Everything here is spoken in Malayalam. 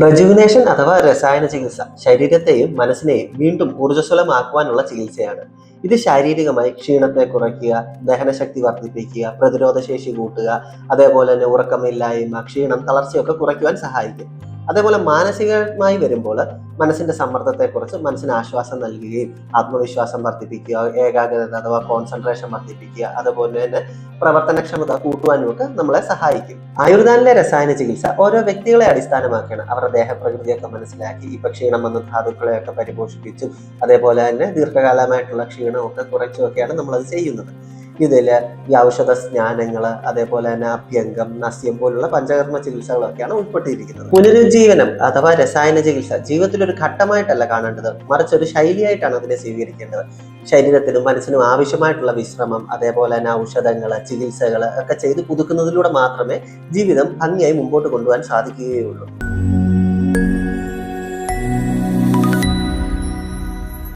റെജുവിനേഷൻ അഥവാ രസായന ചികിത്സ ശരീരത്തെയും മനസ്സിനെയും വീണ്ടും ഊർജസ്വലമാക്കുവാനുള്ള ചികിത്സയാണ്. ഇത് ശാരീരികമായി ക്ഷീണത്തെ കുറയ്ക്കുക ദഹനശക്തി വർദ്ധിപ്പിക്കുക പ്രതിരോധശേഷി കൂട്ടുക അതേപോലെ തന്നെ ഉറക്കമില്ലായ്മ ക്ഷീണം തളർച്ചയൊക്കെ കുറയ്ക്കുവാൻ സഹായിക്കും. അതേപോലെ മാനസികമായി വരുമ്പോൾ മനസ്സിന്റെ സമ്മർദ്ദത്തെക്കുറിച്ച് മനസ്സിന് ആശ്വാസം നൽകുകയും ആത്മവിശ്വാസം വർദ്ധിപ്പിക്കുക ഏകാഗ്രത അഥവാ കോൺസെൻട്രേഷൻ വർദ്ധിപ്പിക്കുക അതുപോലെ തന്നെ പ്രവർത്തനക്ഷമത കൂട്ടുവാനും ഒക്കെ നമ്മളെ സഹായിക്കും. ആയുർദാനിലെ രസായന ചികിത്സ ഓരോ വ്യക്തികളെ അടിസ്ഥാനമാക്കിയാണ്. അവരുടെ ദേഹപ്രകൃതിയൊക്കെ മനസ്സിലാക്കി ഇപ്പൊ ക്ഷീണം വന്ന ധാതുക്കളെയൊക്കെ പരിപോഷിപ്പിച്ചും അതേപോലെ തന്നെ ദീർഘകാലമായിട്ടുള്ള ക്ഷീണമൊക്കെ കുറച്ചുമൊക്കെയാണ് നമ്മളത് ചെയ്യുന്നത്. ഇതിൽ ഈ ഔഷധ സ്നാനങ്ങൾ അതേപോലെ തന്നെ അഭ്യംഗം നസ്യം പോലുള്ള പഞ്ചകർമ്മ ചികിത്സകളൊക്കെയാണ് ഉൾപ്പെട്ടിരിക്കുന്നത്. പുനരുജ്ജീവനം അഥവാ രസായന ചികിത്സ ജീവിതത്തിൽ ഒരു ഘട്ടമായിട്ടല്ല കാണേണ്ടത്. മറിച്ച് ഒരു ശൈലിയായിട്ടാണ് അതിനെ സ്വീകരിക്കേണ്ടത്. ശരീരത്തിനും മനസ്സിനും ആവശ്യമായിട്ടുള്ള വിശ്രമം അതേപോലെ തന്നെ ഔഷധങ്ങൾ ചികിത്സകൾ ഒക്കെ ചെയ്ത് പുതുക്കുന്നതിലൂടെ മാത്രമേ ജീവിതം ഭംഗിയായി മുമ്പോട്ട് കൊണ്ടുപോകാൻ സാധിക്കുകയുള്ളൂ.